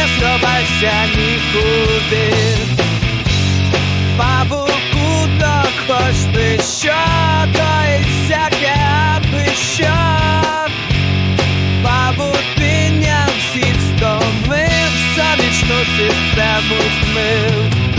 не сховайся нікуди. Куток хоч би що, то й всяке аби що. Павутиння всіх стомив, сонячну систему змив.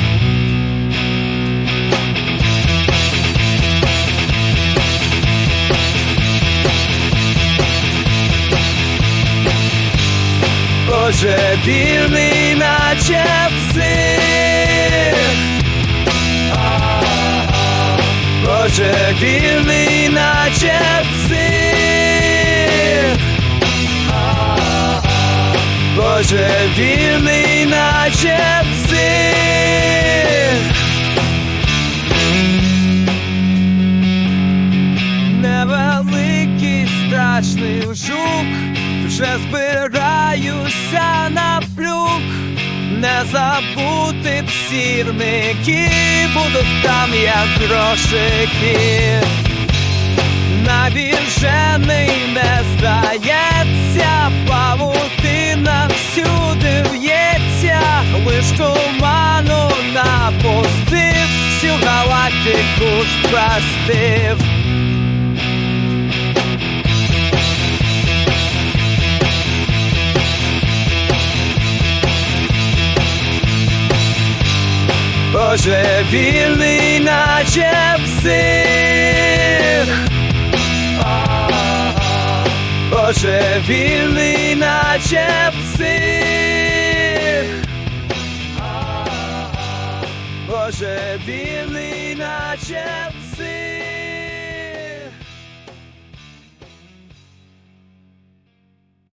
Боже, вільний, наче псих. Боже, вільний, наче псих. Боже, вільний, наче псих. Невеликий страшний жук, вже збираюся на плюк, не забути б сірники, будуть там як грошики. Навіжений не здається, павутина всюди в'ється, лиш туману напустив, всю галактику спастив. Боже, вільний, наче псих. Боже, вільний, наче псих. Боже, вільний, наче псих.